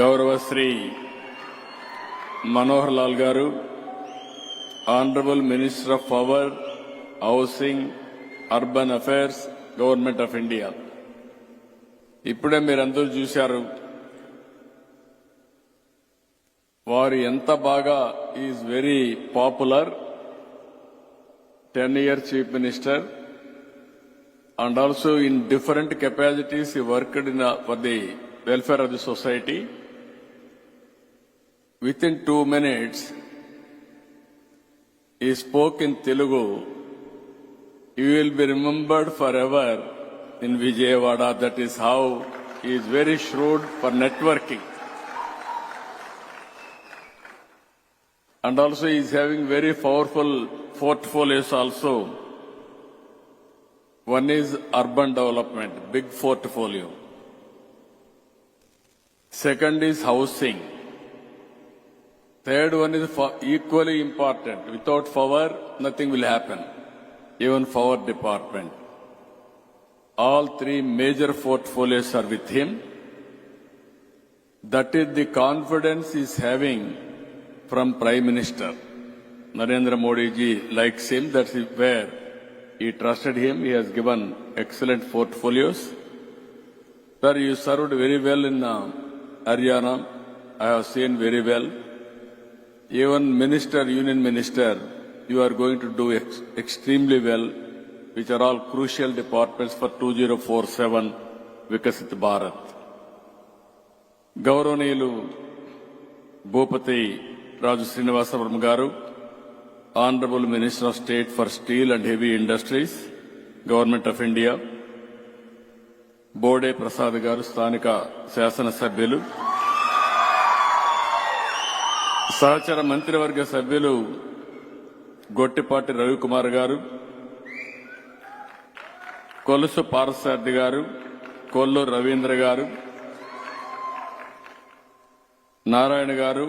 గౌరవశ్రీ మనోహర్ లాల్ గారు honourable minister of power housing urban affairs government of India ఇప్పుడే మీరందరూ చూశారు వారు ఎంత బాగా is very popular ten year chief minister and also in different capacities worked in for the welfare of the society. Within two minutes, he spoke in Telugu. You will be remembered forever in Vijayawada. That is how he is very shrewd for networking. And also he is having very powerful portfolios also. One is urban development, big portfolio. Second is housing. Third one is equally important. Without power, nothing will happen. Even power department. All three major portfolios are with him. That is the confidence he is having from Prime Minister. Narendra Modi ji likes him. That's where he trusted him. He has given excellent portfolios. Sir, you served very well in uh, Haryana. I have seen very well. Even minister, union minister, you are going to do ex- extremely well, which are all crucial departments for 2047 Vikasit Bharat. గౌరవనీయులు భూపతి రాజు శ్రీనివాసవరం గారు honourable minister of state for steel and heavy industries government of India Bode Prasad గారు స్థానిక శాసనసభ్యులు సహచర మంత్రివర్గ సభ్యులు గొట్టిపాటి రవికుమార్ గారు కొలుసు పారసార్థి గారు కొల్లూరు రవీంద్ర గారు నారాయణ గారు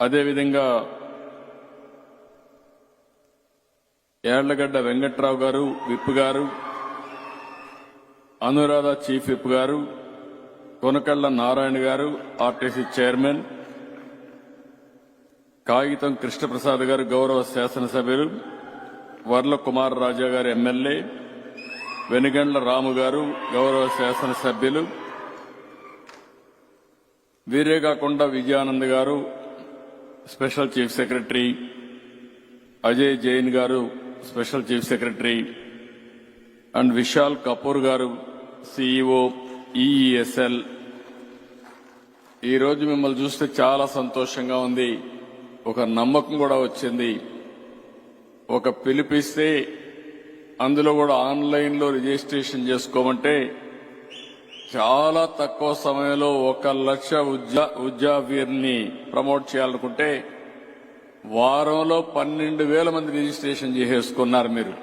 అదేవిధంగా ఏళ్ళగడ్డ వెంకట్రావు గారు విప్ గారు అనురాధ చీఫ్ విప్ గారు కొనకళ్ళ నారాయణ గారు ఆర్టీసీ చైర్మన్ కాగితం కృష్ణప్రసాద్ గారు గౌరవ శాసనసభ్యులు వర్ల కుమార్ రాజా గారు ఎమ్మెల్యే వెనుగండ్ల రాము గారు గౌరవ శాసనసభ్యులు వీరే కాకుండా విజయానంద్ గారు special chief secretary Ajay Jain గారు special chief secretary and Vishal Kapoor గారు సిఇఓ ఈఈఎస్ఎల్ ఈరోజు మిమ్మల్ని చూస్తే చాలా సంతోషంగా ఉంది. ఒక నమ్మకం కూడా వచ్చింది. ఒక పిలిపిస్తే అందులో కూడా ఆన్లైన్లో రిజిస్ట్రేషన్ చేసుకోమంటే చాలా తక్కువ సమయంలో ఒక లక్ష ఉద్యా ఉద్యోగీర్ని ప్రమోట్ చేయాలనుకుంటే వారంలో పన్నెండు వేల మంది రిజిస్ట్రేషన్ చేసేసుకున్నారు మీరు.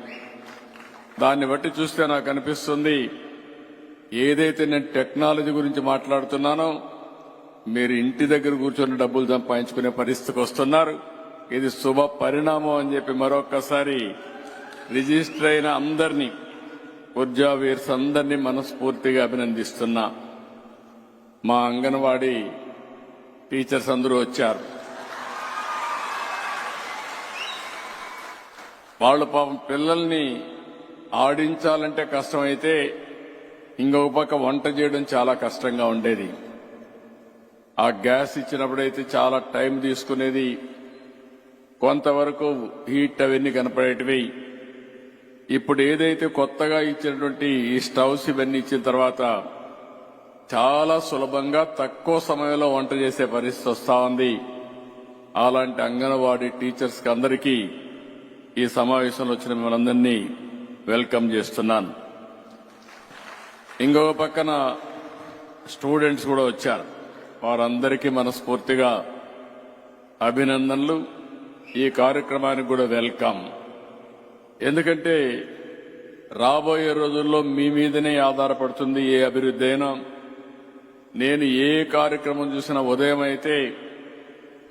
దాన్ని బట్టి చూస్తే నాకు అనిపిస్తుంది ఏదైతే నేను టెక్నాలజీ గురించి మాట్లాడుతున్నానో మీరు ఇంటి దగ్గర కూర్చొని డబ్బులు సంపాదించుకునే పరిస్థితికి వస్తున్నారు. ఇది శుభ పరిణామం అని చెప్పి మరొకసారి రిజిస్టర్ అయిన అందరినీ ఉద్యోగీర్స్ అందరినీ మనస్ఫూర్తిగా అభినందిస్తున్నా. మా అంగన్వాడీ టీచర్స్ అందరూ వచ్చారు. వాళ్ళు పాపం పిల్లల్ని ఆడించాలంటే కష్టమైతే ఇంకొక పక్క వంట చేయడం చాలా కష్టంగా ఉండేది. ఆ గ్యాస్ ఇచ్చినప్పుడైతే చాలా టైం తీసుకునేది. కొంతవరకు హీట్ అవన్నీ కనపడేటివి. ఇప్పుడు ఏదైతే కొత్తగా ఇచ్చినటువంటి ఈ స్టవ్స్ ఇవన్నీ ఇచ్చిన తర్వాత చాలా సులభంగా తక్కువ సమయంలో వంట చేసే పరిస్థితి వస్తా ఉంది. అలాంటి అంగన్వాడీ టీచర్స్కి అందరికీ ఈ సమావేశంలో వచ్చిన మిమ్మల్ని వెల్కమ్ చేస్తున్నాను. ఇంకొక పక్కన స్టూడెంట్స్ కూడా వచ్చారు. వారందరికీ మనస్ఫూర్తిగా అభినందనలు. ఈ కార్యక్రమానికి కూడా వెల్కమ్. ఎందుకంటే రాబోయే రోజుల్లో మీ మీదనే ఆధారపడుతుంది ఏ అభివృద్ధి అయినా. నేను ఏ కార్యక్రమం చూసినా ఉదయం అయితే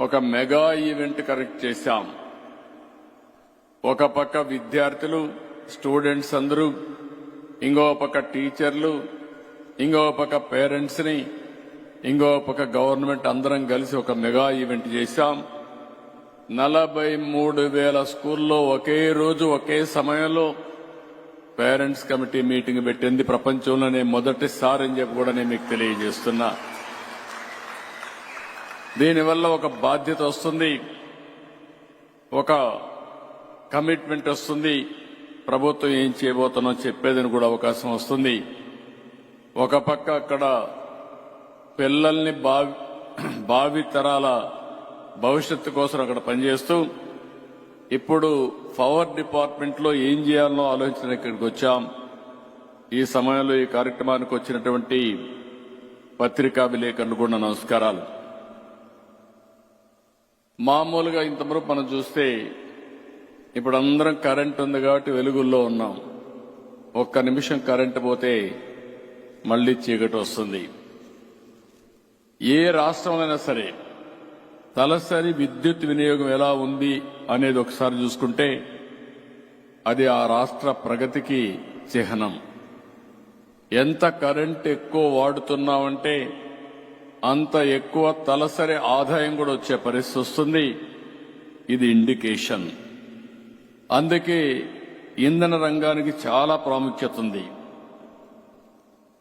ఒక మెగా ఈవెంట్ కరెక్ట్ చేశాం. ఒక పక్క విద్యార్థులు స్టూడెంట్స్ అందరూ ఇంకో పక్క టీచర్లు ఇంకో పక్క పేరెంట్స్ని ఇంకో పక్క గవర్నమెంట్ అందరం కలిసి ఒక మెగా ఈవెంట్ చేశాం. నలభై మూడు వేల స్కూల్లో ఒకే రోజు ఒకే సమయంలో పేరెంట్స్ కమిటీ మీటింగ్ పెట్టింది ప్రపంచంలోనే మొదటిసారి అని చెప్పి కూడా నేను మీకు తెలియజేస్తున్నా. దీనివల్ల ఒక బాధ్యత వస్తుంది ఒక కమిట్మెంట్ వస్తుంది ప్రభుత్వం ఏం చేయబోతుందో చెప్పేదని కూడా అవకాశం వస్తుంది. ఒక పక్క అక్కడ పిల్లల్ని బావి భావి తరాల భవిష్యత్తు కోసం అక్కడ పనిచేస్తూ ఇప్పుడు పవర్ డిపార్ట్మెంట్లో ఏం చేయాలనో ఆలోచన ఇక్కడికి వచ్చాం. ఈ సమయంలో ఈ కార్యక్రమానికి వచ్చినటువంటి పత్రికా విలేకరులు కూడా నమస్కారాలు. మామూలుగా ఇంతవరకు మనం చూస్తే ఇప్పుడు అందరం కరెంట్ ఉంది కాబట్టి వెలుగుల్లో ఉన్నాం. ఒక్క నిమిషం కరెంట్ పోతే మళ్ళీ చీకటి వస్తుంది. ఏ రాష్ట్రంలోనైనా సరే తలసరి విద్యుత్ వినియోగం ఎలా ఉంది అనేది ఒకసారి చూసుకుంటే అది ఆ రాష్ట్ర ప్రగతికి చిహ్నం. ఎంత కరెంట్ ఎక్కువ వాడుతున్నామంటే అంత ఎక్కువ తలసరి ఆదాయం కూడా వచ్చే పరిస్థితి వస్తుంది. ఇది ఇండికేషన్. అందుకే ఇంధన రంగానికి చాలా ప్రాముఖ్యత ఉంది.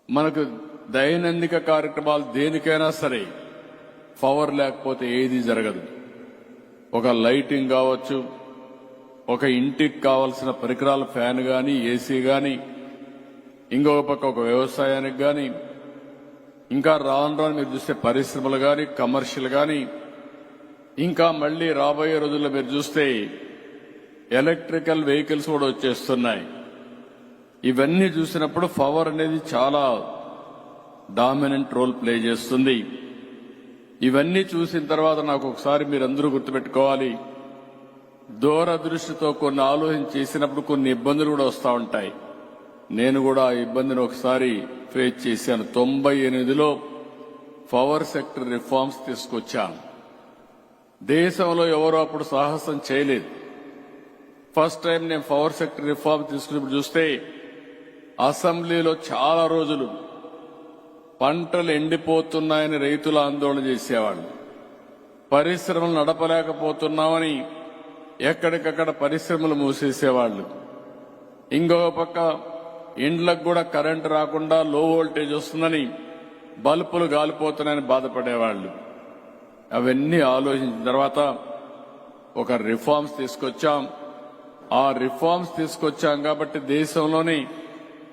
మనకు దైనందిక కార్యక్రమాలు దేనికైనా సరే పవర్ లేకపోతే ఏది జరగదు. ఒక లైటింగ్ కావచ్చు ఒక ఇంటికి కావలసిన పరికరాల ఫ్యాన్ కానీ ఏసీ కానీ ఇంకొక పక్క ఒక వ్యవసాయానికి కానీ ఇంకా రాను రాను మీరు చూస్తే పరిశ్రమలు కానీ కమర్షియల్ కానీ ఇంకా మళ్ళీ రాబోయే రోజుల్లో మీరు చూస్తే ఎలక్ట్రికల్ వెహికల్స్ కూడా వచ్చేస్తున్నాయి. ఇవన్నీ చూసినప్పుడు పవర్ అనేది చాలా డామినెంట్ రోల్ ప్లే చేస్తుంది. ఇవన్నీ చూసిన తర్వాత నాకు ఒకసారి మీరందరూ గుర్తుపెట్టుకోవాలి. దూరదృష్టితో కొన్ని ఆలోచన చేసినప్పుడు కొన్ని ఇబ్బందులు కూడా వస్తూ ఉంటాయి. నేను కూడా ఆ ఇబ్బందిని ఒకసారి ఫేస్ చేశాను. తొంభై ఎనిమిదిలో పవర్ సెక్టర్ రిఫార్మ్స్ తీసుకొచ్చాను. దేశంలో ఎవరో అప్పుడు సాహసం చేయలేదు. ఫస్ట్ టైం నేను పవర్ సెక్టర్ రిఫార్మ్ తీసుకున్నప్పుడు చూస్తే అసెంబ్లీలో చాలా రోజులు పంటలు ఎండిపోతున్నాయని రైతులు ఆందోళన చేసేవాళ్ళు. పరిశ్రమలు నడపలేకపోతున్నామని ఎక్కడికక్కడ పరిశ్రమలు మూసేసేవాళ్ళు. ఇంకొక పక్క ఇండ్లకు కూడా కరెంటు రాకుండా లో వోల్టేజ్ వస్తుందని బల్బులు గాలిపోతున్నాయని బాధపడేవాళ్ళు. అవన్నీ ఆలోచించిన తర్వాత ఒక రిఫార్మ్స్ తీసుకొచ్చాం. ఆ రిఫార్మ్స్ తీసుకొచ్చాం కాబట్టి దేశంలోని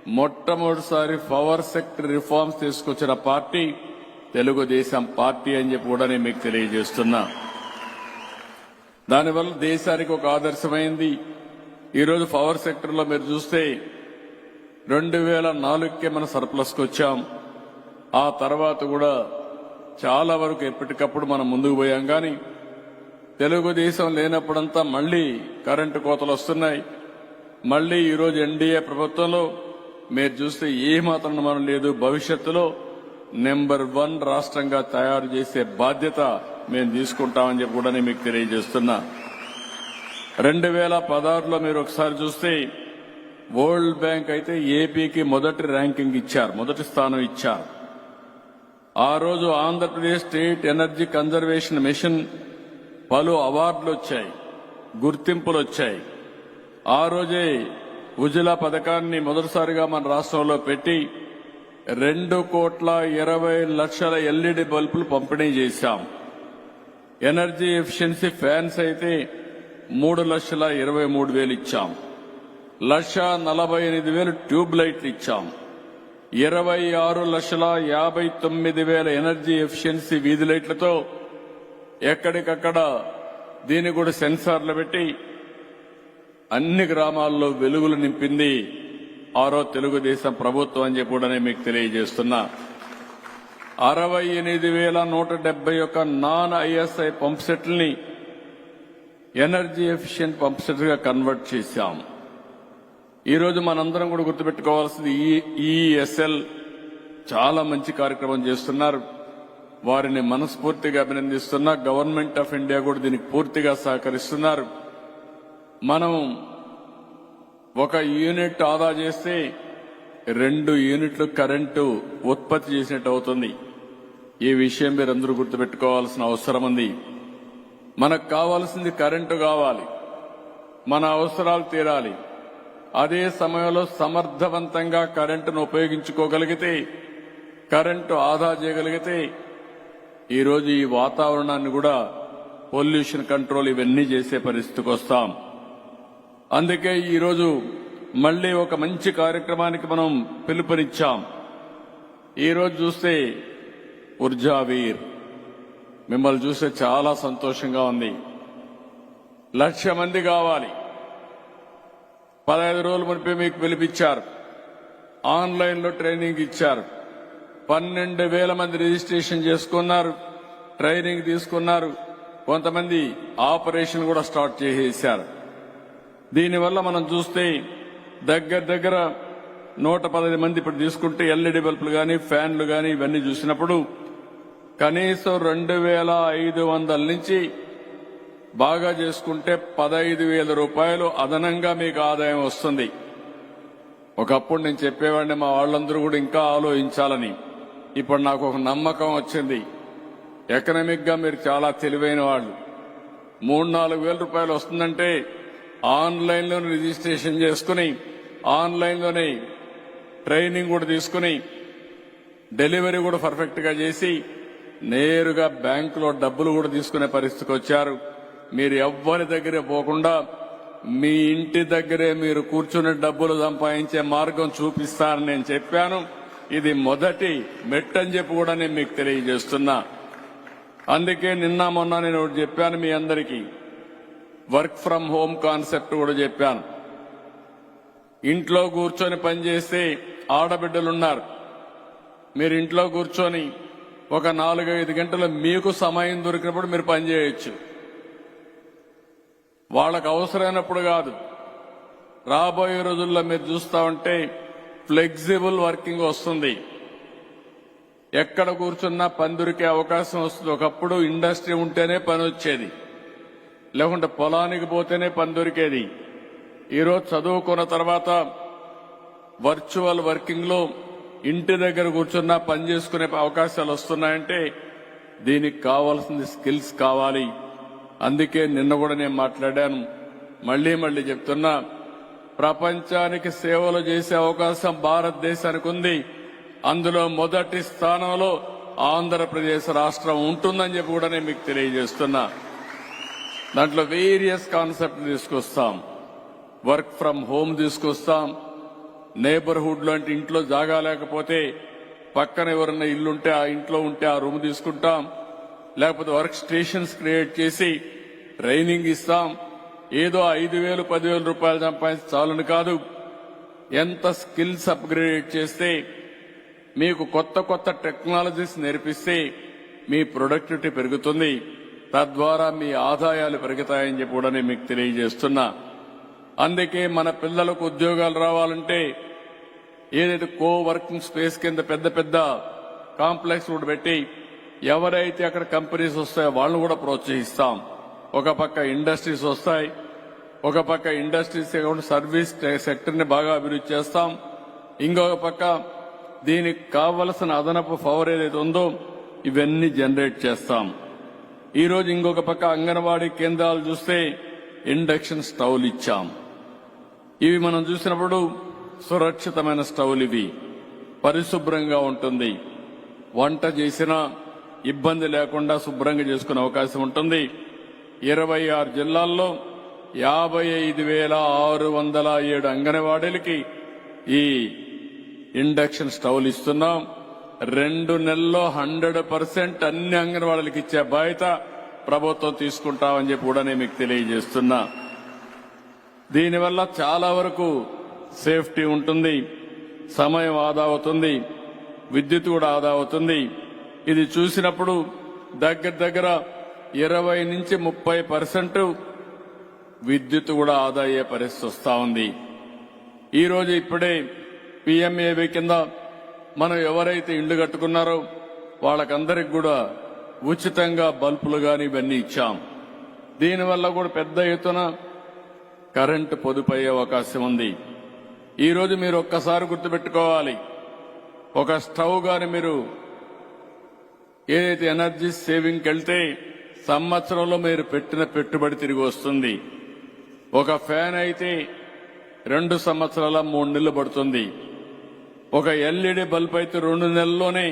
మొట్టమొదటిసారి పవర్ సెక్టర్ రిఫార్మ్స్ తీసుకొచ్చిన పార్టీ తెలుగుదేశం పార్టీ అని చెప్పి కూడా నేను మీకు తెలియజేస్తున్నా. దానివల్ల దేశానికి ఒక ఆదర్శమైంది. ఈరోజు పవర్ సెక్టర్లో మీరు చూస్తే రెండు వేల నాలుగుకే మన సర్ప్లస్కి వచ్చాం. ఆ తర్వాత కూడా చాలా వరకు ఎప్పటికప్పుడు మనం ముందుకు పోయాం కానీ తెలుగుదేశం లేనప్పుడంతా మళ్ళీ కరెంటు కోతలు వస్తున్నాయి. మళ్ళీ ఈరోజు ఎన్డీఏ ప్రభుత్వంలో మీరు చూస్తే ఏ మాత్రం మనం లేదు. భవిష్యత్తులో నెంబర్ వన్ రాష్ట్రంగా తయారు చేసే బాధ్యత మేము తీసుకుంటామని చెప్పి కూడా నేను మీకు తెలియజేస్తున్నా. రెండు వేల పదహారులో మీరు ఒకసారి చూస్తే వరల్డ్ బ్యాంక్ అయితే ఏపీకి మొదటి ర్యాంకింగ్ ఇచ్చారు. మొదటి స్థానం ఇచ్చారు. ఆ రోజు Andhra Pradesh state energy conservation mission పలు అవార్డులు వచ్చాయి. గుర్తింపులు వచ్చాయి. ఆ రోజే ఉజ్వల పథకాన్ని మొదటిసారిగా మన రాష్ట్రంలో పెట్టి రెండు కోట్ల ఇరవై లక్షల ఎల్ఈడి బల్బులు పంపిణీ చేశాం. ఎనర్జీ ఎఫిషియన్సీ ఫ్యాన్స్ అయితే మూడు లక్షల ఇరవై మూడు వేలు ఇచ్చాం. లక్ష నలభై ఎనిమిది వేలు ట్యూబ్ లైట్లు ఇచ్చాం. ఇరవై ఆరు లక్షల యాభై తొమ్మిది వేల ఎనర్జీ ఎఫిషియన్సీ వీధి లైట్లతో ఎక్కడికక్కడ దీన్ని కూడా సెన్సార్లు పెట్టి అన్ని గ్రామాల్లో వెలుగులు నింపింది ఆరో తెలుగుదేశం ప్రభుత్వం అని చెప్పి కూడా మీకు తెలియజేస్తున్నా. అరవై ఎనిమిది వేల నూట డెబ్బై ఒక నాన్ ఐఎస్ఐ పంప్ సెట్లని ఎనర్జీ ఎఫిషియెంట్ పంప్ కన్వర్ట్ చేశాం. ఈరోజు మనందరం కూడా గుర్తుపెట్టుకోవాల్సింది ఈఎస్ఎల్ చాలా మంచి కార్యక్రమం చేస్తున్నారు. వారిని మనస్ఫూర్తిగా అభినందిస్తున్నా. గవర్నమెంట్ ఆఫ్ ఇండియా కూడా దీనికి పూర్తిగా సహకరిస్తున్నారు. మనం ఒక యూనిట్ ఆదా చేస్తే రెండు యూనిట్లు కరెంటు ఉత్పత్తి చేసినట్టు అవుతుంది. ఈ విషయం మీరందరూ గుర్తుపెట్టుకోవాల్సిన అవసరం ఉంది. మనకు కావాల్సింది కరెంటు కావాలి. మన అవసరాలు తీరాలి. అదే సమయంలో సమర్థవంతంగా కరెంటును ఉపయోగించుకోగలిగితే కరెంటు ఆదా చేయగలిగితే ఈరోజు ఈ వాతావరణాన్ని కూడా పొల్యూషన్ కంట్రోల్ ఇవన్నీ చేసే పరిస్థితికి వస్తాం. అందుకే ఈరోజు మళ్ళీ ఒక మంచి కార్యక్రమానికి మనం పిలుపునిచ్చాం. ఈరోజు చూస్తే ఉర్జావీర్ మిమ్మల్ని చూస్తే చాలా సంతోషంగా ఉంది. లక్ష మంది కావాలి. పదహైదు రోజుల మునిపే మీకు పిలిపించారు ఆన్లైన్లో ట్రైనింగ్ ఇచ్చారు. పన్నెండు వేల మంది రిజిస్ట్రేషన్ చేసుకున్నారు. ట్రైనింగ్ తీసుకున్నారు. కొంతమంది ఆపరేషన్ కూడా స్టార్ట్ చేసేసారు దీనివల్ల మనం చూస్తే దగ్గర దగ్గర నూట పదహైదు మంది ఇప్పుడు తీసుకుంటే ఎల్ఈడి బల్బులు కానీ ఫ్యాన్లు కానీ ఇవన్నీ చూసినప్పుడు కనీసం రెండు వేల ఐదు వందల నుంచి బాగా చేసుకుంటే పదహైదు వేల రూపాయలు అదనంగా మీకు ఆదాయం వస్తుంది. ఒకప్పుడు నేను చెప్పేవాడిని మా వాళ్ళందరూ కూడా ఇంకా ఆలోచించాలని. ఇప్పుడు నాకు ఒక నమ్మకం వచ్చింది. ఎకనామిక్గా మీరు చాలా తెలివైన వాళ్ళు. మూడు నాలుగు వేల రూపాయలు వస్తుందంటే ఆన్లైన్లో రిజిస్ట్రేషన్ చేసుకుని ఆన్లైన్లోనే ట్రైనింగ్ కూడా తీసుకుని డెలివరీ కూడా పర్ఫెక్ట్గా చేసి నేరుగా బ్యాంకులో డబ్బులు కూడా తీసుకునే పరిస్థితికి వచ్చారు. మీరు ఎవ్వరి దగ్గరే పోకుండా మీ ఇంటి దగ్గరే మీరు కూర్చుని డబ్బులు సంపాదించే మార్గం చూపిస్తారని నేను చెప్పాను. ఇది మొదటి మెట్టని చెప్పి కూడా నేను మీకు తెలియజేస్తున్నా. అందుకే నిన్న మొన్న నేను ఒకటి చెప్పాను మీ అందరికీ. వర్క్ ఫ్రం హోమ్ కాన్సెప్ట్ కూడా చెప్పాను. ఇంట్లో కూర్చొని పనిచేస్తే ఆడబిడ్డలున్నారు. మీరు ఇంట్లో కూర్చొని ఒక నాలుగైదు గంటలు మీకు సమయం దొరికినప్పుడు మీరు పనిచేయచ్చు వాళ్ళకు అవసరమైనప్పుడు కాదు. రాబోయే రోజుల్లో మీరు చూస్తా ఉంటే ఫ్లెక్సిబుల్ వర్కింగ్ వస్తుంది. ఎక్కడ కూర్చున్నా పని దొరికే అవకాశం వస్తుంది. ఒకప్పుడు ఇండస్ట్రీ ఉంటేనే పని వచ్చేది. లేకుంటే పొలానికి పోతేనే పని దొరికేది. ఈరోజు చదువుకున్న తర్వాత వర్చువల్ వర్కింగ్లో ఇంటి దగ్గర కూర్చున్నా పని చేసుకునే అవకాశాలు వస్తున్నాయంటే దీనికి కావాల్సింది స్కిల్స్ కావాలి. అందుకే నిన్న కూడా నేను మాట్లాడాను. మళ్ళీ మళ్ళీ చెప్తున్నా ప్రపంచానికి సేవలు చేసే అవకాశం భారతదేశానికి ఉంది. అందులో మొదటి స్థానంలో ఆంధ్రప్రదేశ్ రాష్ట్రం ఉంటుందని చెప్పి కూడా నేను మీకు తెలియజేస్తున్నా. దాంట్లో వేరియస్ కాన్సెప్ట్ తీసుకొస్తాం. వర్క్ ఫ్రం హోమ్ తీసుకొస్తాం. నేబర్హుడ్ లాంటి ఇంట్లో జాగా లేకపోతే పక్కన ఎవరన్నా ఇల్లుంటే ఆ ఇంట్లో ఉంటే ఆ రూమ్ తీసుకుంటాం. లేకపోతే వర్క్ స్టేషన్స్ క్రియేట్ చేసి ట్రైనింగ్ ఇస్తాం. ఏదో ఐదు వేలు పదివేల రూపాయలు సంపాదించి చాలని కాదు. ఎంత స్కిల్స్ అప్గ్రేడ్ చేస్తే మీకు కొత్త కొత్త టెక్నాలజీస్ నేర్పిస్తే మీ ప్రొడక్టివిటీ పెరుగుతుంది. తద్వారా మీ ఆదాయాలు పెరుగుతాయని చెప్పి కూడా నేను మీకు తెలియజేస్తున్నా. అందుకే మన పిల్లలకు ఉద్యోగాలు రావాలంటే ఏదైతే కో వర్కింగ్ స్పేస్ కింద పెద్ద పెద్ద కాంప్లెక్స్ కూడా పెట్టి ఎవరైతే అక్కడ కంపెనీస్ వస్తాయో వాళ్ళని కూడా ప్రోత్సహిస్తాం. ఒక పక్క ఇండస్ట్రీస్ వస్తాయి. ఒక పక్క ఇండస్ట్రీస్ సర్వీస్ సెక్టర్ని బాగా అభివృద్ధి చేస్తాం. ఇంకొక పక్క దీనికి కావలసిన అదనపు పవర్ ఏదైతే ఉందో ఇవన్నీ జనరేట్ చేస్తాం. ఈ రోజు ఇంకొక పక్క అంగన్వాడీ కేంద్రాలు చూస్తే ఇండక్షన్ స్టవ్లు ఇచ్చాం. ఇవి మనం చూసినప్పుడు సురక్షితమైన స్టవ్లు ఇవి. పరిశుభ్రంగా ఉంటుంది. వంట చేసినా ఇబ్బంది లేకుండా శుభ్రంగా చేసుకునే అవకాశం ఉంటుంది. ఇరవై ఆరు జిల్లాల్లో యాభై ఐదు వేల ఆరు వందల ఏడు అంగన్వాడీలకి ఈ ఇండక్షన్ స్టవ్లు ఇస్తున్నాం. రెండు నెలల్లో హండ్రెడ్ పర్సెంట్ అన్ని అంగన్వాడీలకు ఇచ్చే బాధ్యత ప్రభుత్వం తీసుకుంటామని చెప్పి కూడా నేను మీకు తెలియజేస్తున్నా. దీనివల్ల చాలా వరకు సేఫ్టీ ఉంటుంది సమయం ఆదా అవుతుంది విద్యుత్ కూడా ఆదా అవుతుంది. ఇది చూసినప్పుడు దగ్గర దగ్గర ఇరవై నుంచి ముప్పై పర్సెంట్ విద్యుత్ కూడా ఆదా అయ్యే పరిస్థితి వస్తూ ఉంది. ఈరోజు ఇప్పుడే పిఎంఏవి కింద మనం ఎవరైతే ఇళ్ళు కట్టుకున్నారో వాళ్ళకందరికి కూడా ఉచితంగా బల్బులు గాని ఇవన్నీ ఇచ్చాం. దీనివల్ల కూడా పెద్ద ఎత్తున కరెంటు పొదుపు అయ్యే అవకాశం ఉంది. ఈరోజు మీరు ఒక్కసారి గుర్తుపెట్టుకోవాలి. ఒక స్టవ్ గాని మీరు ఏదైతే ఎనర్జీ సేవింగ్కి వెళ్తే సంవత్సరంలో మీరు పెట్టిన పెట్టుబడి తిరిగి వస్తుంది. ఒక ఫ్యాన్ అయితే రెండు సంవత్సరాల మూడు నెలలు పడుతుంది. ఒక ఎల్ఈడి బల్బ్ అయితే రెండు నెలల్లోనే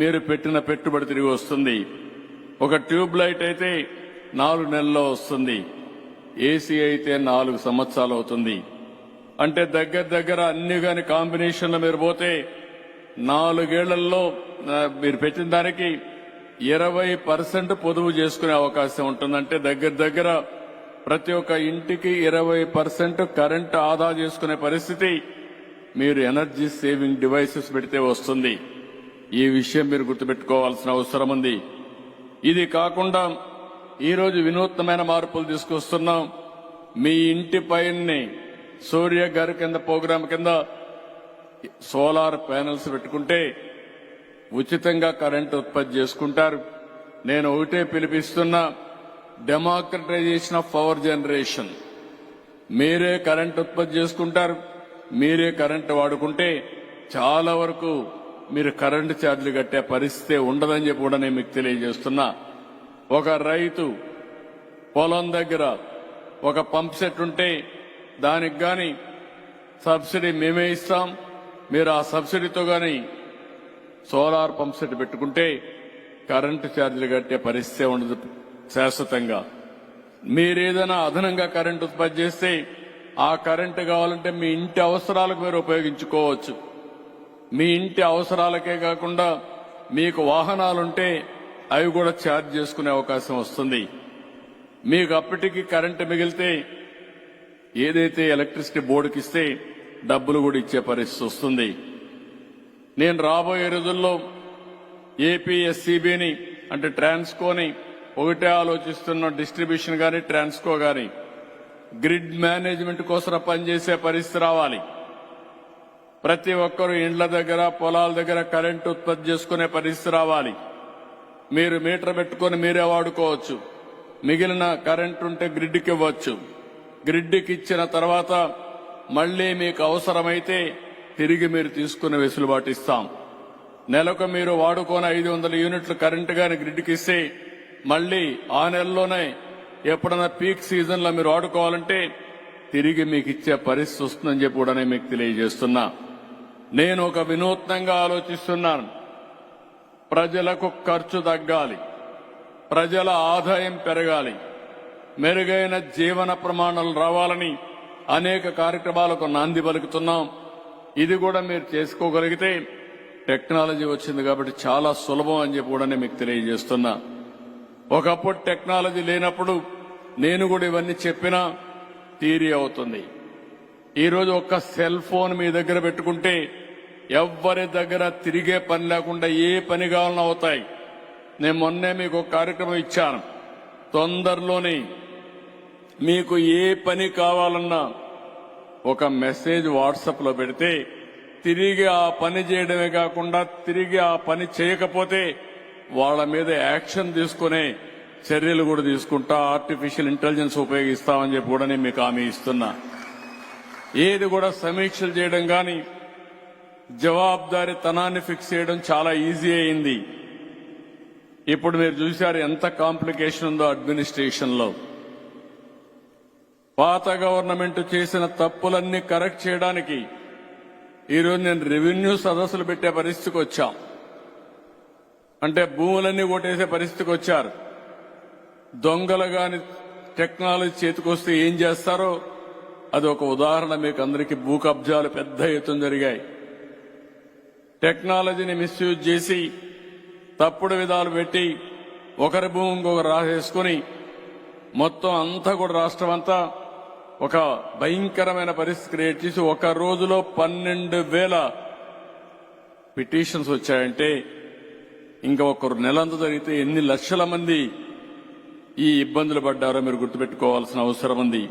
మీరు పెట్టిన పెట్టుబడి తిరిగి వస్తుంది. ఒక ట్యూబ్ లైట్ అయితే నాలుగు నెలల్లో వస్తుంది. ఏసీ అయితే నాలుగు సంవత్సరాలు అవుతుంది. అంటే దగ్గర దగ్గర అన్ని కాని కాంబినేషన్లో మీరు పోతే నాలుగేళ్ళలో మీరు పెట్టిన దానికి ఇరవై పర్సెంట్ పొదుపు చేసుకునే అవకాశం ఉంటుందంటే దగ్గర దగ్గర ప్రతి ఒక్క ఇంటికి ఇరవై పర్సెంట్ కరెంటు ఆదా చేసుకునే పరిస్థితి మీరు ఎనర్జీ సేవింగ్ డివైసెస్ పెడితే వస్తుంది. ఈ విషయం మీరు గుర్తుపెట్టుకోవాల్సిన అవసరం ఉంది. ఇది కాకుండా ఈరోజు వినూత్నమైన మార్పులు తీసుకొస్తున్నాం. మీ ఇంటి పైన సూర్య గారి కింద ప్రోగ్రాం కింద సోలార్ ప్యానెల్స్ పెట్టుకుంటే ఉచితంగా కరెంట్ ఉత్పత్తి చేసుకుంటారు. నేను ఒకటే పిలిపిస్తున్నా డెమోక్రటైజేషన్ ఆఫ్ పవర్ జనరేషన్. మీరే కరెంట్ ఉత్పత్తి చేసుకుంటారు. మీరే కరెంట్ వాడుకుంటే చాలా వరకు మీరు కరెంటు ఛార్జీలు కట్టే పరిస్థితి ఉండదని చెప్పి కూడా నేను మీకు తెలియజేస్తున్నా. ఒక రైతు పొలం దగ్గర ఒక పంప్ సెట్ ఉంటే దానికి గాని సబ్సిడీ మేమే ఇస్తాం. మీరు ఆ సబ్సిడీతో గాని సోలార్ పంప్ సెట్ పెట్టుకుంటే కరెంటు ఛార్జీలు కట్టే పరిస్థితి ఉండదు శాశ్వతంగా. మీరేదైనా అదనంగా కరెంటు ఉత్పత్తి చేస్తే ఆ కరెంటు కావాలంటే మీ ఇంటి అవసరాలకు మీరు ఉపయోగించుకోవచ్చు. మీ ఇంటి అవసరాలకే కాకుండా మీకు వాహనాలుంటే అవి కూడా ఛార్జ్ చేసుకునే అవకాశం వస్తుంది. మీకు అప్పటికి కరెంటు మిగిలితే ఏదైతే ఎలక్ట్రిసిటీ బోర్డుకి ఇస్తే డబ్బులు కూడా ఇచ్చే పరిస్థితి వస్తుంది. నేను రాబోయే రోజుల్లో ఏపీఎస్సీబీని అంటే ట్రాన్స్కోని ఒకటే ఆలోచిస్తున్న డిస్ట్రిబ్యూషన్ కానీ ట్రాన్స్కో కానీ గ్రిడ్ మేనేజ్మెంట్ కోసం పనిచేసే పరిస్థితి రావాలి. ప్రతి ఒక్కరూ ఇండ్ల దగ్గర పొలాల దగ్గర కరెంటు ఉత్పత్తి చేసుకునే పరిస్థితి రావాలి. మీరు మీటర్ పెట్టుకొని మీరే వాడుకోవచ్చు. మిగిలిన కరెంట్ ఉంటే గ్రిడ్కి ఇవ్వచ్చు. గ్రిడ్కి ఇచ్చిన తర్వాత మళ్ళీ మీకు అవసరమైతే తిరిగి మీరు తీసుకునే వెసులుబాటు ఇస్తాం. నెలకు మీరు వాడుకోని ఐదు వందల యూనిట్లు కరెంటు గాని గ్రిడ్కి ఇస్తే మళ్ళీ ఆ నెలలోనే ఎప్పుడన్నా పీక్ సీజన్లో మీరు వాడుకోవాలంటే తిరిగి మీకు ఇచ్చే పరిస్థితి వస్తుందని చెప్పి కూడా నేను మీకు తెలియజేస్తున్నా. నేను ఒక వినూత్నంగా ఆలోచిస్తున్నాను. ప్రజలకు ఖర్చు తగ్గాలి. ప్రజల ఆదాయం పెరగాలి. మెరుగైన జీవన ప్రమాణాలు రావాలని అనేక కార్యక్రమాలకు నాంది పలుకుతున్నాం. ఇది కూడా మీరు చేసుకోగలిగితే టెక్నాలజీ వచ్చింది కాబట్టి చాలా సులభం అని చెప్పి కూడా నేను మీకు తెలియజేస్తున్నా. ఒకప్పుడు టెక్నాలజీ లేనప్పుడు నేను కూడా ఇవన్నీ చెప్పినా థీరీ అవుతుంది. ఈరోజు ఒక్క సెల్ ఫోన్ మీ దగ్గర పెట్టుకుంటే ఎవ్వరి దగ్గర తిరిగే పని లేకుండా ఏ పని కావాలన్నా అవుతాయి. నేను మొన్నే మీకు ఒక కార్యక్రమం ఇచ్చాను. తొందరలోనే మీకు ఏ పని కావాలన్నా ఒక మెసేజ్ వాట్సాప్లో పెడితే తిరిగి ఆ పని చేయడమే కాకుండా తిరిగి ఆ పని చేయకపోతే వాళ్ళ మీద యాక్షన్ తీసుకునే చర్యలు కూడా తీసుకుంటా ఆర్టిఫిషియల్ ఇంటెలిజెన్స్ ఉపయోగిస్తామని చెప్పి కూడా నేను మీకు హామీ ఇస్తున్నా. ఏది కూడా సమీక్షలు చేయడం కానీ జవాబుదారీతనాన్ని ఫిక్స్ చేయడం చాలా ఈజీ అయింది. ఇప్పుడు మీరు చూశారు ఎంత కాంప్లికేషన్ ఉందో అడ్మినిస్ట్రేషన్లో పాత గవర్నమెంట్ చేసిన తప్పులన్నీ కరెక్ట్ చేయడానికి ఈరోజు నేను రెవెన్యూ సదస్సులు పెట్టే పరిస్థితికి వచ్చాం. అంటే భూములన్నీ కొట్టేసే పరిస్థితికి వచ్చారు. దొంగలు గాని టెక్నాలజీ చేతికొస్తే ఏం చేస్తారో అది ఒక ఉదాహరణ మీకు అందరికీ భూ కబ్జాలు పెద్ద ఎత్తున జరిగాయి. టెక్నాలజీని మిస్యూజ్ చేసి తప్పుడు విధాలు పెట్టి ఒకరి భూమి ఇంకొకరు రాసేసుకుని మొత్తం అంతా కూడా రాష్ట్రం అంతా ఒక భయంకరమైన పరిస్థితి క్రియేట్ చేసి ఒక రోజులో పన్నెండు వేల పిటిషన్స్ వచ్చాయంటే ఇంకా ఒక నెలంతా జరిగితే ఎన్ని లక్షల మంది ఈ ఇబ్బందులు పడ్డారో మీరు గుర్తుపెట్టుకోవాల్సిన అవసరం ఉంది.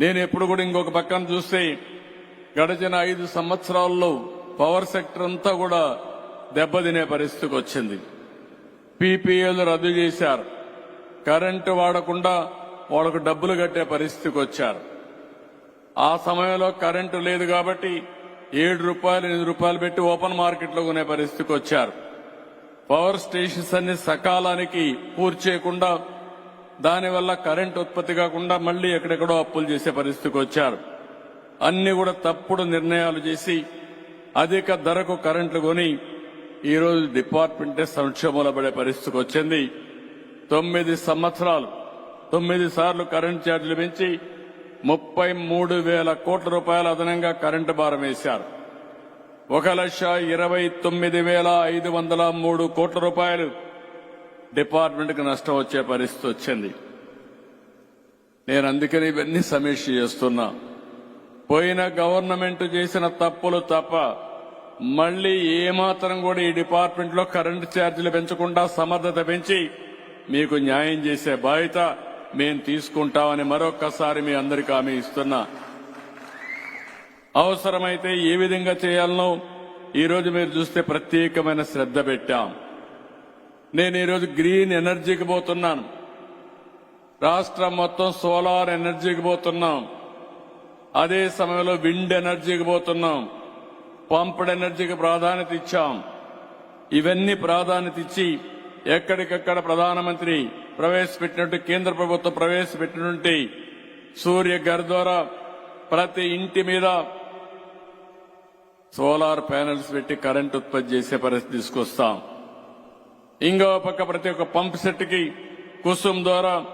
నేను ఎప్పుడు కూడా ఇంకొక పక్కన చూస్తే గడిచిన ఐదు సంవత్సరాల్లో పవర్ సెక్టర్ అంతా కూడా దెబ్బతినే పరిస్థితికి వచ్చింది. పీపీఏలు రద్దు చేశారు. కరెంటు వాడకుండా వాళ్ళకు డబ్బులు కట్టే పరిస్థితికి వచ్చారు. ఆ సమయంలో కరెంటు లేదు కాబట్టి ఏడు రూపాయలు ఎనిమిది రూపాయలు పెట్టి ఓపెన్ మార్కెట్లో కొనే పరిస్థితికి వచ్చారు. పవర్ స్టేషన్స్ అన్ని సకాలానికి పూర్తి చేయకుండా దానివల్ల కరెంట్ ఉత్పత్తి కాకుండా మళ్ళీ ఎక్కడెక్కడో అప్పులు చేసే పరిస్థితికి వచ్చారు. అన్ని కూడా తప్పుడు నిర్ణయాలు చేసి అధిక ధరకు కరెంట్లు కొని ఈరోజు డిపార్ట్మెంటే సంక్షేమంలో పడే పరిస్థితికి వచ్చింది. తొమ్మిది సంవత్సరాలు తొమ్మిది సార్లు కరెంట్ ఛార్జీలు పెంచి ముప్పై మూడు వేల కోట్ల రూపాయల అదనంగా కరెంటు భారం వేశారు. ఒక లక్ష ఇరవై తొమ్మిది వేల ఐదు వందల మూడు కోట్ల రూపాయలు డిపార్ట్మెంట్కి నష్టం వచ్చే పరిస్థితి వచ్చింది. నేను అందుకని ఇవన్నీ సమీక్ష చేస్తున్నా. పోయిన గవర్నమెంట్ చేసిన తప్పులు తప్ప మళ్ళీ ఏమాత్రం కూడా ఈ డిపార్ట్మెంట్లో కరెంటు ఛార్జీలు పెంచకుండా సమర్థత పెంచి మీకు న్యాయం చేసే బాధ్యత మేము తీసుకుంటామని మరొక్కసారి మీ అందరికీ హామీ ఇస్తున్నా. అవసరమైతే ఏ విధంగా చేయాలనో ఈరోజు మీరు చూస్తే ప్రత్యేకమైన శ్రద్ధ పెట్టాం. నేను ఈరోజు గ్రీన్ ఎనర్జీకి పోతున్నాను. రాష్ట్రం మొత్తం సోలార్ ఎనర్జీకి పోతున్నాం. అదే సమయంలో విండ్ ఎనర్జీకి పోతున్నాం. పంప్డ్ ఎనర్జీకి ప్రాధాన్యత ఇచ్చాం. ఇవన్నీ ప్రాధాన్యత ఇచ్చి ఎక్కడికక్కడ ప్రధానమంత్రి ప్రవేశపెట్టినట్టు కేంద్ర ప్రభుత్వం ప్రవేశపెట్టినట్టు సూర్య గర్ ద్వారా ప్రతి ఇంటి మీద సోలార్ ప్యానెల్స్ పెట్టి కరెంట్ ఉత్పత్తి చేసే పరిస్థితి తీసుకొస్తాం. ఇంకో పక్క ప్రతి ఒక్క పంప్ సెట్కి కుసుమ్ ద్వారా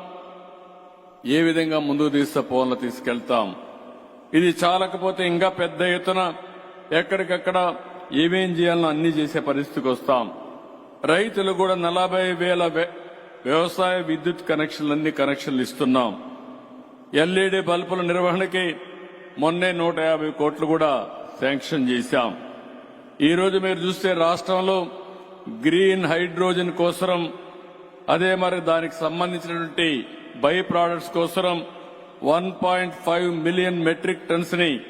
ఏ విధంగా ముందుకు తీస్తే పోన్లు తీసుకెళ్తాం. ఇది చాలకపోతే ఇంకా పెద్ద ఎత్తున ఎక్కడికక్కడ ఏమేం చేయాలనో అన్ని చేసే పరిస్థితికి వస్తాం. రైతులు కూడా నలభై వేల వ్య- వ్యవసాయ విద్యుత్ కనెక్షన్లన్నీ కనెక్షన్లు ఇస్తున్నాం. ఎల్ఈడి బల్బుల నిర్వహణకి మొన్నే నూట యాభై కోట్లు కూడా శాంక్షన్ చేశాం. ఈ రోజు మీరు చూస్తే రాష్ట్రంలో గ్రీన్ హైడ్రోజన్ కోసరం అదే మరి దానికి సంబంధించినటువంటి బై ప్రోడక్ట్స్ కోసరం one point five million metric టన్స్ని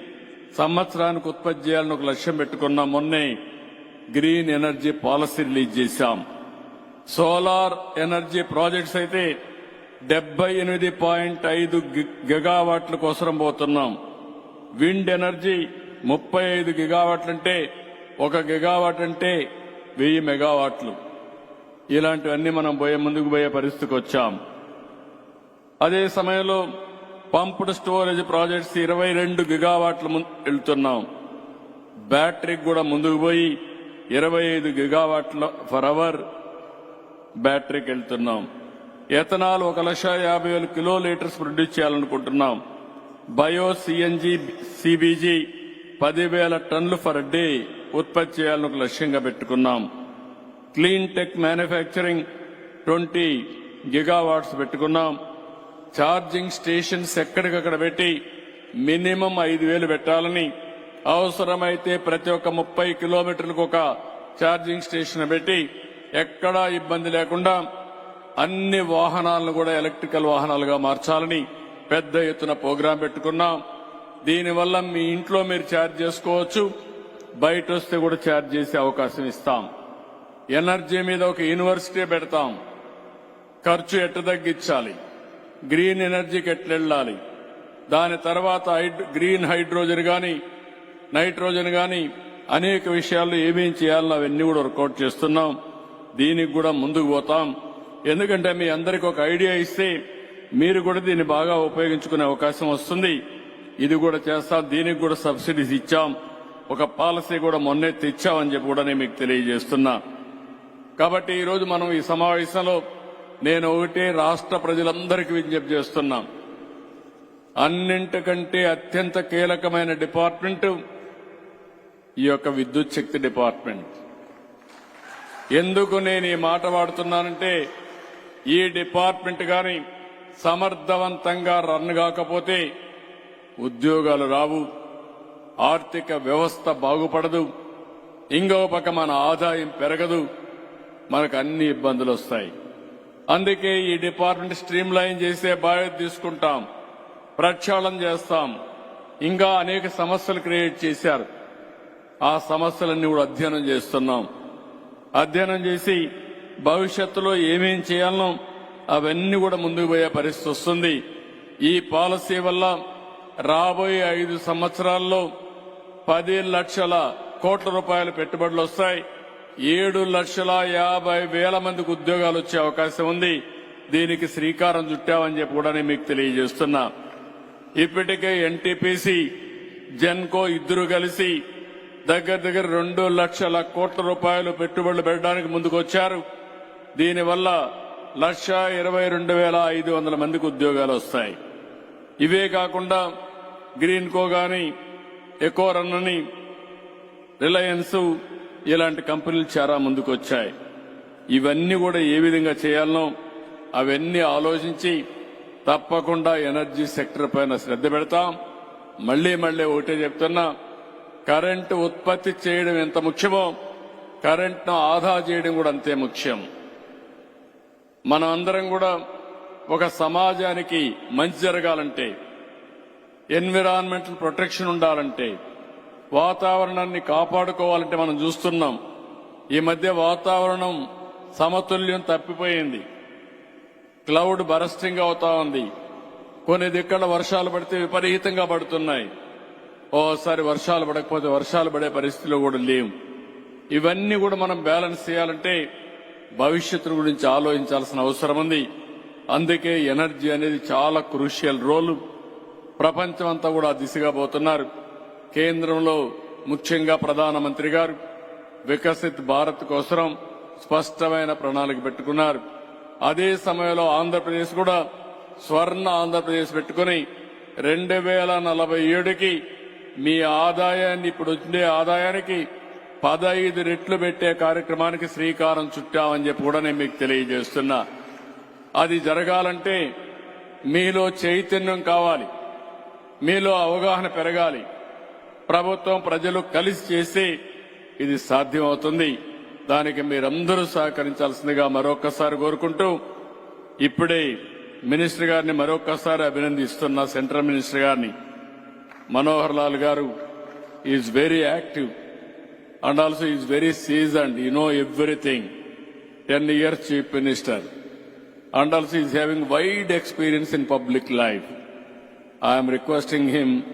సంవత్సరానికి ఉత్పత్తి చేయాలని ఒక లక్ష్యం పెట్టుకున్నాం. మొన్నే గ్రీన్ ఎనర్జీ పాలసీ రిలీజ్ చేశాం. సోలార్ ఎనర్జీ ప్రాజెక్ట్స్ అయితే డెబ్బై ఎనిమిది పాయింట్ ఐదు గిగావాట్ల కోసం పోతున్నాం. విండ్ ఎనర్జీ ముప్పై ఐదు గిగావాట్లు అంటే ఒక గిగావాట్ అంటే వెయ్యి మెగావాట్లు. ఇలాంటివన్నీ మనం పోయే ముందుకు పోయే పరిస్థితికి వచ్చాం. అదే సమయంలో పంప్డ్ స్టోరేజ్ ప్రాజెక్ట్స్ ఇరవై రెండు గిగావాట్లు వెళ్తున్నాం. బ్యాటరీకి కూడా ముందుకు పోయి ఇరవై ఐదు గిగావాట్ల ఫర్ అవర్ బ్యాటరీకి వెళ్తున్నాం. ఎథనాల్ ఒక లక్ష యాభై వేల కిలో లీటర్స్ ప్రొడ్యూస్ చేయాలనుకుంటున్నాం. బయో సిఎన్జి సిబిజి పదివేల టన్నులు ఫర్ డే ఉత్పత్తి చేయాలని ఒక లక్ష్యంగా పెట్టుకున్నాం. Clean tech manufacturing twenty gigawatts పెట్టుకున్నాం. ఛార్జింగ్ స్టేషన్స్ ఎక్కడికక్కడ పెట్టి మినిమం ఐదు వేలు పెట్టాలని అవసరమైతే ప్రతి ఒక్క ముప్పై కిలోమీటర్లకు ఒక ఛార్జింగ్ స్టేషన్ పెట్టి ఎక్కడా ఇబ్బంది లేకుండా అన్ని వాహనాలను కూడా ఎలక్ట్రికల్ వాహనాలుగా మార్చాలని పెద్ద ఎత్తున ప్రోగ్రాం పెట్టుకున్నాం. దీనివల్ల మీ ఇంట్లో మీరు ఛార్జ్ చేసుకోవచ్చు. బయట వస్తే కూడా ఛార్జ్ చేసే అవకాశం ఇస్తాం. ఎనర్జీ మీద ఒక యూనివర్సిటీ పెడతాం. ఖర్చు ఎట్ట తగ్గించాలి? గ్రీన్ ఎనర్జీకి ఎట్లా వెళ్ళాలి? దాని తర్వాత హైడ్- గ్రీన్ హైడ్రోజన్ కానీ నైట్రోజన్ కానీ అనేక విషయాల్లో ఏమేం చేయాలో అవన్నీ కూడా వర్కౌట్ చేస్తున్నాం. దీనికి కూడా ముందుకు పోతాం. ఎందుకంటే మీ అందరికి ఒక ఐడియా ఇస్తే మీరు కూడా దీన్ని బాగా ఉపయోగించుకునే అవకాశం వస్తుంది. ఇది కూడా చేస్తాం దీనికి కూడా సబ్సిడీస్ ఇచ్చాం. ఒక పాలసీ కూడా మొన్నే తెచ్చామని చెప్పి కూడా నేను మీకు తెలియజేస్తున్నా. కాబట్టి ఈరోజు మనం ఈ సమావేశంలో నేను ఒకటే రాష్ట్ర ప్రజలందరికీ విజ్ఞప్తి చేస్తున్నాం. అన్నింటికంటే అత్యంత కీలకమైన డిపార్ట్మెంట్ ఈ యొక్క విద్యుత్ శక్తి డిపార్ట్మెంట్. ఎందుకు నేను ఈ మాట వాడుతున్నానంటే ఈ డిపార్ట్మెంట్ కానీ సమర్థవంతంగా రన్ కాకపోతే ఉద్యోగాలు రావు ఆర్థిక వ్యవస్థ బాగుపడదు ఇంకో పక్క మన ఆదాయం పెరగదు మనకు అన్ని ఇబ్బందులు వస్తాయి. అందుకే ఈ డిపార్ట్మెంట్ స్ట్రీమ్ లైన్ చేసే బాధ్యత తీసుకుంటాం ప్రక్షాళన చేస్తాం. ఇంకా అనేక సమస్యలు క్రియేట్ చేశారు. ఆ సమస్యలన్నీ కూడా అధ్యయనం చేస్తున్నాం. అధ్యయనం చేసి భవిష్యత్తులో ఏమేం చేయాలనో అవన్నీ కూడా ముందుకు పోయే పరిస్థితి వస్తుంది. ఈ పాలసీ వల్ల రాబోయే ఐదు సంవత్సరాల్లో పది లక్షల కోట్ల రూపాయల పెట్టుబడులు వస్తాయి. ఏడు లక్షల యాభై వేల మందికి ఉద్యోగాలు వచ్చే అవకాశం ఉంది. దీనికి శ్రీకారం చుట్టామని చెప్పి కూడా నేను మీకు తెలియజేస్తున్నా. ఇప్పటికే ఎన్టీపీసీ జెన్కో ఇద్దరు కలిసి దగ్గర దగ్గర రెండు లక్షల కోట్ల రూపాయలు పెట్టుబడులు పెట్టడానికి ముందుకొచ్చారు దీనివల్ల లక్ష ఇరవై రెండు వేల ఐదు వందల మందికి ఉద్యోగాలు వస్తాయి. ఇవే కాకుండా గ్రీన్కో కానీ ఎకో రన్ అని రిలయన్స్ ఇలాంటి కంపెనీలు చాలా ముందుకు వచ్చాయి ఇవన్నీ కూడా ఏ విధంగా చేయాలనో అవన్నీ ఆలోచించి తప్పకుండా ఎనర్జీ సెక్టర్ పైన శ్రద్ధ పెడతాం. మళ్ళీ మళ్ళీ ఒకటే చెప్తున్నా కరెంటు ఉత్పత్తి చేయడం ఎంత ముఖ్యమో కరెంట్ను ఆదా చేయడం కూడా అంతే ముఖ్యం. మనం అందరం కూడా ఒక సమాజానికి మంచి జరగాలంటే ఎన్విరాన్మెంటల్ ప్రొటెక్షన్ ఉండాలంటే వాతావరణాన్ని కాపాడుకోవాలంటే మనం చూస్తున్నాం. ఈ మధ్య వాతావరణం సమతుల్యం తప్పిపోయింది. క్లౌడ్ బరస్టింగ్ అవుతా ఉంది. కొన్ని దిక్కల వర్షాలు పడితే విపరీతంగా పడుతున్నాయి. ఓసారి వర్షాలు పడకపోతే వర్షాలు పడే పరిస్థితిలో కూడా లేవు ఇవన్నీ కూడా మనం బ్యాలెన్స్ చేయాలంటే భవిష్యత్తు గురించి ఆలోచించాల్సిన అవసరం ఉంది. అందుకే ఎనర్జీ అనేది చాలా క్రూషియల్ రోల్. ప్రపంచం అంతా కూడా దిశగా పోతున్నారు. కేంద్రంలో ముఖ్యంగా ప్రధానమంత్రి గారు వికసిత్ భారత్ కోసం స్పష్టమైన ప్రణాళిక పెట్టుకున్నారు. అదే సమయంలో ఆంధ్రప్రదేశ్ కూడా స్వర్ణ ఆంధ్రప్రదేశ్ పెట్టుకుని రెండు వేల నలభై ఏడుకి మీ ఆదాయాన్ని ఇప్పుడు వచ్చే ఆదాయానికి పదహైదు రెట్లు పెట్టే కార్యక్రమానికి శ్రీకారం చుట్టామని చెప్పి కూడా నేను మీకు తెలియజేస్తున్నా. అది జరగాలంటే మీలో చైతన్యం కావాలి. మీలో అవగాహన పెరగాలి. ప్రభుత్వం ప్రజలు కలిసి చేస్తే ఇది సాధ్యమవుతుంది. దానికి మీరందరూ సహకరించాల్సిందిగా మరొకసారి కోరుకుంటూ ఇప్పుడే మినిస్టర్ గారిని మరొకసారి అభినందిస్తున్న సెంట్రల్ మినిస్టర్ గారిని. మనోహర్ లాల్ గారు is very active and also is very seasoned you know everything. Ten years chief minister and also is having wide experience in public life. I am requesting him.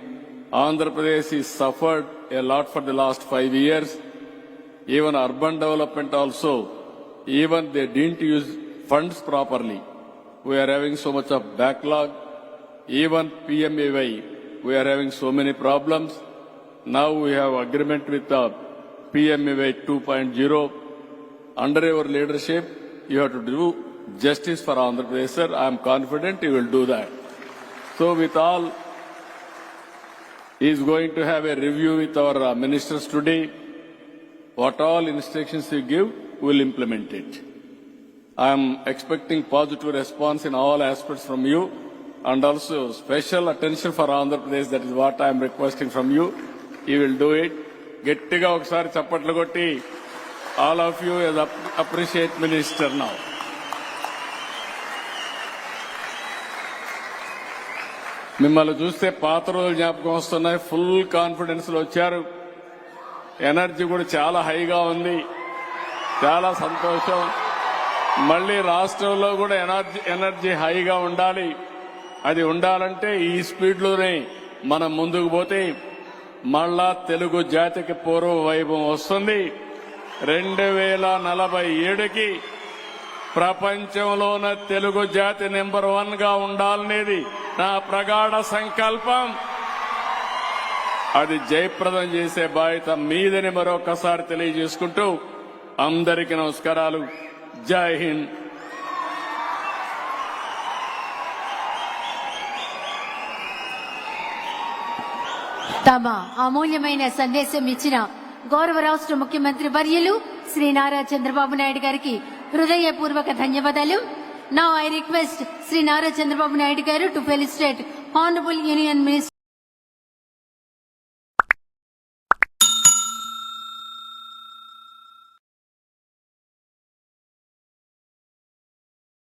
Andhra Pradesh has suffered a lot for the last five years. Even urban development also, even they didn't use funds properly. We are having so much of backlog. Even PMAY, we are having so many problems. Now we have agreement with the PMAY 2.0 under your leadership, you have to do justice for Andhra Pradesh, sir. I am confident you will do that. So with all, he is going to have a review with our uh, ministers today. What all instructions you give, we will implement it. I am expecting positive response in all aspects from you and also special attention for Andhra Pradesh. That is what I am requesting from you. You will do it. గట్టిగా ఒకసారి చప్పట్లు కొట్టి all of you appreciate minister now మిమ్మల్ని చూస్తే పాత రోజులు జ్ఞాపకం వస్తున్నాయి. ఫుల్ కాన్ఫిడెన్స్లో వచ్చారు. ఎనర్జీ కూడా చాలా హైగా ఉంది. చాలా సంతోషం. మళ్ళీ రాష్ట్రంలో కూడా ఎనర్జీ ఎనర్జీ హైగా ఉండాలి. అది ఉండాలంటే ఈ స్పీడ్లోనే మనం ముందుకు పోతే మళ్ళా తెలుగు జాతికి పూర్వ వైభవం వస్తుంది. రెండు వేల నలభై ఏడుకి ప్రపంచంలోన తెలుగు జాతి నెంబర్ వన్గా ఉండాలనేది నా ప్రగాఢ సంకల్పం. అది జయప్రదం చేసే బాధ్యత మీదని మరొకసారి తెలియజేసుకుంటూ అందరికీ నమస్కారాలు. జై హింద్. తమ అమూల్యమైన సందేశం ఇచ్చిన గౌరవ రాష్ట్ర ముఖ్యమంత్రి వర్యులు శ్రీ నారా చంద్రబాబు నాయుడు గారికి హృదయపూర్వక ధన్యవాదాలు. నా ఐ రిక్వెస్ట్ శ్రీ నారా చంద్రబాబు నాయుడు గారు to felicitate honourable union minister